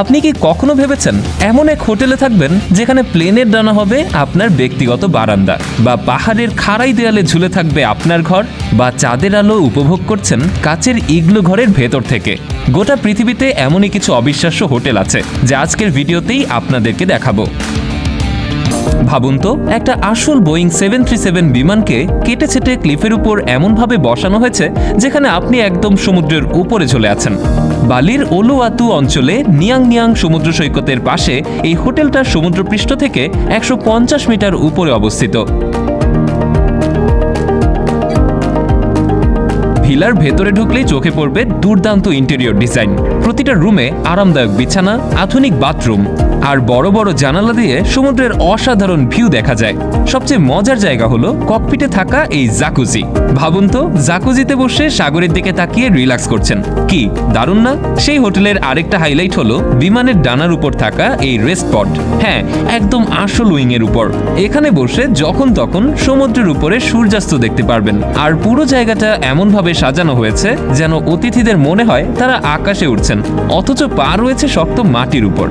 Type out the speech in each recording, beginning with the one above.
আপনি কি কখনো ভেবেছেন এমন এক হোটেলে থাকবেন যেখানে প্লেনের ডানা হবে আপনার ব্যক্তিগত বারান্দা বা পাহাড়ের খাড়াই দেয়ালে ঝুলে থাকবে আপনার ঘর বা চাঁদের আলো উপভোগ করছেন কাচের ইগলু ঘরের ভেতর থেকে? গোটা পৃথিবীতে এমনই কিছু অবিশ্বাস্য হোটেল আছে যা আজকের ভিডিওতেই আপনাদেরকে দেখাবো। ভাবুন তো, একটা আসল বোয়িং সেভেন থ্রি সেভেন বিমানকে কেটে ছেটে ক্লিফের উপর এমনভাবে বসানো হয়েছে যেখানে আপনি একদম সমুদ্রের উপরে চলে আছেন। বালির ওলুয়াতু অঞ্চলে নিয়াং নিয়াং সমুদ্র সৈকতের পাশে এই হোটেলটা সমুদ্রপৃষ্ঠ থেকে একশো পঞ্চাশ মিটার উপরে অবস্থিত। ভিলার ভেতরে ঢুকলেই চোখে পড়বে দুর্দান্ত ইন্টেরিয়র ডিজাইন। প্রতিটা রুমে আরামদায়ক বিছানা, আধুনিক বাথরুম। আর বড় বড় জানালা দিয়ে সমুদ্রের অসাধারণ ভিউ দেখা যায়। সবচেয়ে মজার জায়গা হলো ককপিটে থাকা এই জাকুজি। ভাবুন তো, জাকুজিতে বসে সাগরের দিকে তাকিয়ে রিল্যাক্স করছেন। কি, দারুণ না? সেই হোটেলের আরেকটা হাইলাইট হলো বিমানের ডানার উপর থাকা এই রেস্ট হ্যাঁ একদম আসল উইং এর উপর। এখানে বসে যখন তখন সমুদ্রের উপরে সূর্যাস্ত দেখতে পারবেন। আর পুরো জায়গাটা এমনভাবে সাজানো হয়েছে যেন অতিথিদের মনে হয় তারা আকাশে উঠছেন। অথচ পা রয়েছে শক্ত মাটির উপর।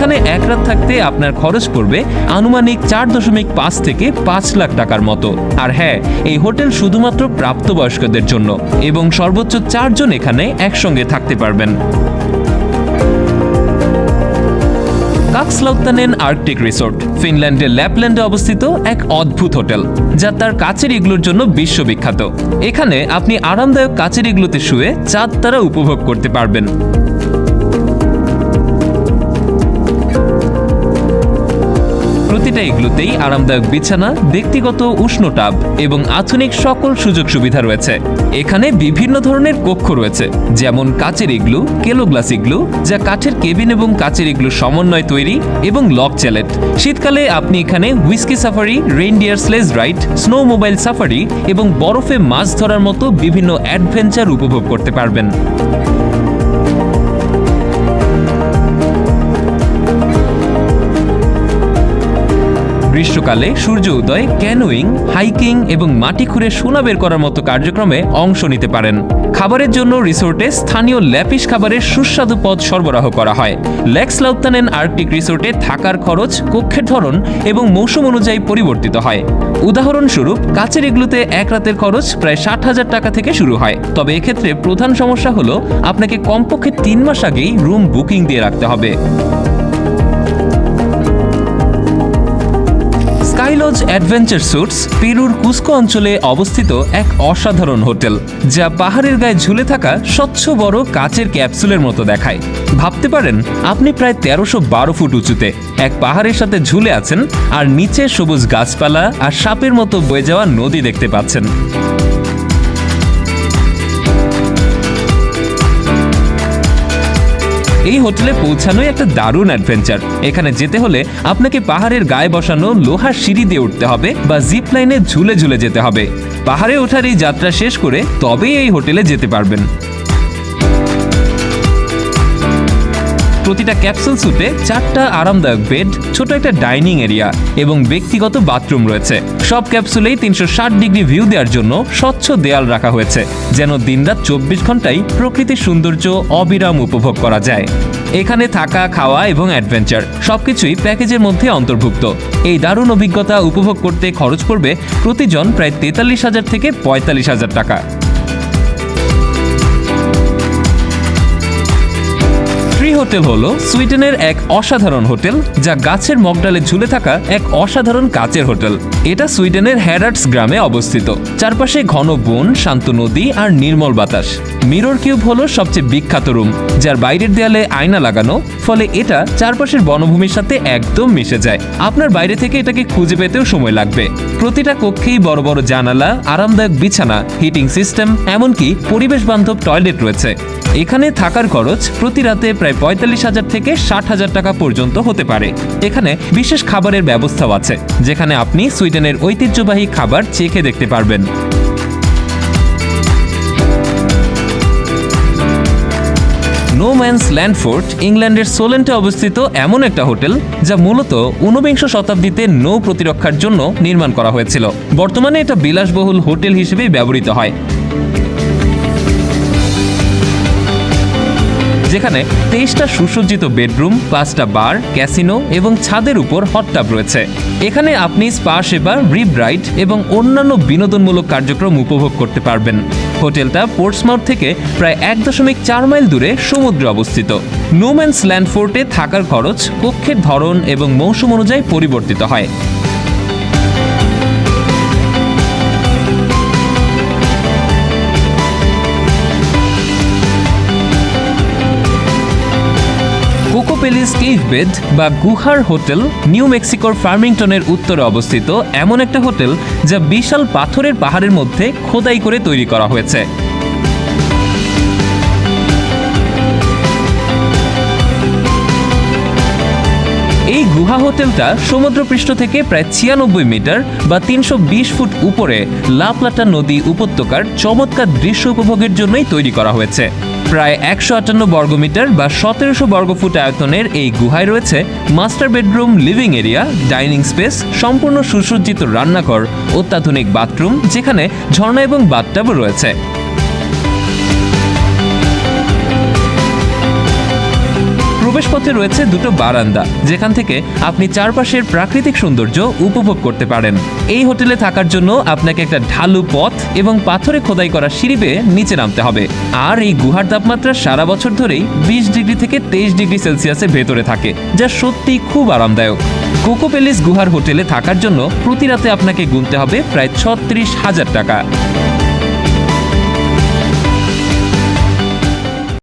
এখানে এক রাত থাকতে আপনার খরচ পড়বে আনুমানিক চার দশমিক পাঁচ থেকে পাঁচ লাখ টাকার মতো। আর হ্যাঁ এই হোটেল শুধুমাত্র প্রাপ্তবয়স্কদের জন্য এবং সর্বোচ্চ চারজন এখানে একসঙ্গে থাকতে পারবেন। কাক্সলাউত্তানেন আর্কটিক রিসোর্ট, ফিনল্যান্ডের ল্যাপল্যান্ডে অবস্থিত এক অদ্ভুত হোটেল, যা তার কাচের ইগলুর জন্য বিশ্ববিখ্যাত। এখানে আপনি আরামদায়ক কাচের ইগলুতে শুয়ে চাঁদ তারা উপভোগ করতে পারবেন। প্রতিটা ইগলুতেই আরামদায়ক বিছানা, ব্যক্তিগত উষ্ণ টাব এবং আধুনিক সকল সুযোগ সুবিধা রয়েছে। এখানে বিভিন্ন ধরনের কক্ষ রয়েছে, যেমন কাচের ইগলু কেলো গ্লাস ইগলু যা কাঠের কেবিন এবং কাচের ইগলু সমন্বয় তৈরি এবং লক চ্যালেট। শীতকালে আপনি এখানে whisky safari, reindeer sledge ride, snowmobile safari এবং বরফে মাছ ধরার মতো বিভিন্ন অ্যাডভেঞ্চার উপভোগ করতে পারবেন। গ্রীষ্মকালে সূর্য উদয় ক্যানোয়িং, হাইকিং এবং মাটি খুঁড়ে সোনা বের করার মতো কার্যক্রমে অংশ নিতে পারেন। খাবারের জন্য রিসোর্টে স্থানীয় ল্যাপিস খাবারের সুস্বাদু পদ সরবরাহ করা হয়। লেক্স লাউত্তানেন আর্কটিক রিসোর্টে থাকার খরচ, কক্ষের ধরন এবং মৌসুম অনুযায়ী পরিবর্তিত হয়। উদাহরণস্বরূপ, কাচের এগুলোতে এক রাতের খরচ প্রায় ষাট হাজার টাকা থেকে শুরু হয়। তবে এক্ষেত্রে প্রধান সমস্যা হলো, আপনাকে কমপক্ষে তিন মাস আগেই রুম বুকিং দিয়ে রাখতে হবে। স্কাইলজ অ্যাডভেঞ্চার স্যুটস পেরুর কুস্কো অঞ্চলে অবস্থিত এক অসাধারণ হোটেল, যা পাহাড়ের গায়ে ঝুলে থাকা স্বচ্ছ বড় কাচের ক্যাপসুলের মতো দেখায়। ভাবতে পারেন, আপনি প্রায় তেরোশো বারো ফুট উঁচুতে এক পাহাড়ের সাথে ঝুলে আছেন আর নিচে সবুজ গাছপালা আর সাপের মতো বয়ে যাওয়া নদী দেখতে পাচ্ছেন। এই হোটেলে পৌঁছানোই একটা দারুণ অ্যাডভেঞ্চার এখানে যেতে হলে আপনাকে পাহাড়ের গায়ে বসানো লোহার সিঁড়ি দিয়ে উঠতে হবে বা জিপ লাইনে ঝুলে ঝুলে যেতে হবে। পাহাড়ে ওঠার এই যাত্রা শেষ করে তবেই এই হোটেলে যেতে পারবেন। প্রতিটা ক্যাপসুল স্যুটে চারটা আরামদায়ক বেড, ছোট একটা ডাইনিং এরিয়া এবং ব্যক্তিগত বাথরুম রয়েছে। সব ক্যাপসুলেই তিনশো ষাট ডিগ্রি ভিউ দেওয়ার জন্য স্বচ্ছ দেয়াল রাখা হয়েছে, যেন দিনরাত চব্বিশ ঘন্টাই প্রকৃতির সৌন্দর্য অবিরাম উপভোগ করা যায়। এখানে থাকা, খাওয়া এবং অ্যাডভেঞ্চার সবকিছুই প্যাকেজের মধ্যে অন্তর্ভুক্ত। এই দারুণ অভিজ্ঞতা উপভোগ করতে খরচ পড়বে প্রতিজন প্রায় তেতাল্লিশ হাজার থেকে পঁয়তাল্লিশ হাজার টাকা। হোটেল হলো সুইডেনের এক অসাধারণ হোটেল, যা গাছের মগডালে ঝুলে থাকা এক অসাধারণ কাচের হোটেল। এটা সুইডেনের হ্যারাটস গ্রামে অবস্থিত। চারপাশে ঘন বন, শান্ত নদী আর নির্মল বাতাস। মিরর কিউব হলো সবচেয়ে বিখ্যাত রুম, যার বাইরের দেয়ালে আয়না লাগানো, ফলে এটা চারপাশের বনভূমির সাথে একদম মিশে যায়। আপনার বাইরে থেকে এটাকে খুঁজে পেতেও সময় লাগবে। প্রতিটা কক্ষেই বড় বড় জানালা, আরামদায়ক বিছানা, হিটিং সিস্টেম, এমনকি পরিবেশ বান্ধব টয়লেট রয়েছে। এখানে থাকার খরচ প্রতি রাতে প্রায় পঁয়তাল্লিশ হাজার থেকে ষাট হাজার টাকা পর্যন্ত হতে পারে। এখানে বিশেষ খাবারের ব্যবস্থাও আছে, যেখানে আপনি সুইডেনের ঐতিহ্যবাহী খাবার চেখে দেখতে পারবেন। নো ম্যানস ল্যান্ডফোর্ট ইংল্যান্ডের সোলেন্টে অবস্থিত এমন একটা হোটেল, যা মূলত ঊনবিংশ শতাব্দীতে নৌ প্রতিরক্ষার জন্য নির্মাণ করা হয়েছিল। বর্তমানে এটা বিলাসবহুল হোটেল হিসেবেই ব্যবহৃত হয়। যেখানে তেইশটা সুসজ্জিত বেডরুম, পাঁচটা বার, ক্যাসিনো এবং ছাদের উপর হটটাপ রয়েছে। এখানে আপনি স্পা সেবা, রিব রাইড এবং অন্যান্য বিনোদনমূলক কার্যক্রম উপভোগ করতে পারবেন। হোটেলটা পোর্টসমাউথ থেকে প্রায় এক দশমিক চার মাইল দূরে সমুদ্রে অবস্থিত। নোম্যান্স ল্যান্ড ফোর্টে থাকার খরচ, কক্ষের ধরন এবং মৌসুম অনুযায়ী পরিবর্তিত হয়। কোকোপেলিস কেভ বেড বা গুহার হোটেল নিউ মেক্সিকোর ফার্মিংটনের উত্তরে অবস্থিত এমন একটা হোটেল যা বিশাল পাথরের পাহাড়ের মধ্যে খোদাই করে তৈরি করা হয়েছে। এই গুহা হোটেলটা সমুদ্রপৃষ্ঠ থেকে প্রায় ছিয়ানব্বই মিটার বা তিনশো বিশ ফুট উপরে লাপ্লাটা নদী উপত্যকার চমৎকার দৃশ্য উপভোগের জন্যই তৈরি করা হয়েছে। প্রায় একশো আটান্ন বর্গমিটার বা সতেরোশো বর্গফুট আয়তনের এই গুহায় রয়েছে master bedroom, living area, dining space, সম্পূর্ণ সুসজ্জিত রান্নাঘর, অত্যাধুনিক বাথরুম, যেখানে ঝর্ণা এবং বাথটাবও রয়েছে। প্রবেশপথে রয়েছে দুটো বারান্দা, যেখান থেকে আপনি চারপাশের প্রাকৃতিক সৌন্দর্য উপভোগ করতে পারেন। এই হোটেলে থাকার জন্য আপনাকে একটা ঢালু পথ এবং পাথরে খোদাই করা সিঁড়ি বেয়ে নিচে নামতে হবে। আর এই গুহার তাপমাত্রা সারা বছর ধরেই বিশ ডিগ্রি থেকে তেইশ ডিগ্রি সেলসিয়াসের ভেতরে থাকে, যা সত্যিই খুব আরামদায়ক। কোকো প্যালেস গুহার হোটেলে থাকার জন্য প্রতি রাতে আপনাকে গুনতে হবে প্রায় ছত্রিশ হাজার টাকা।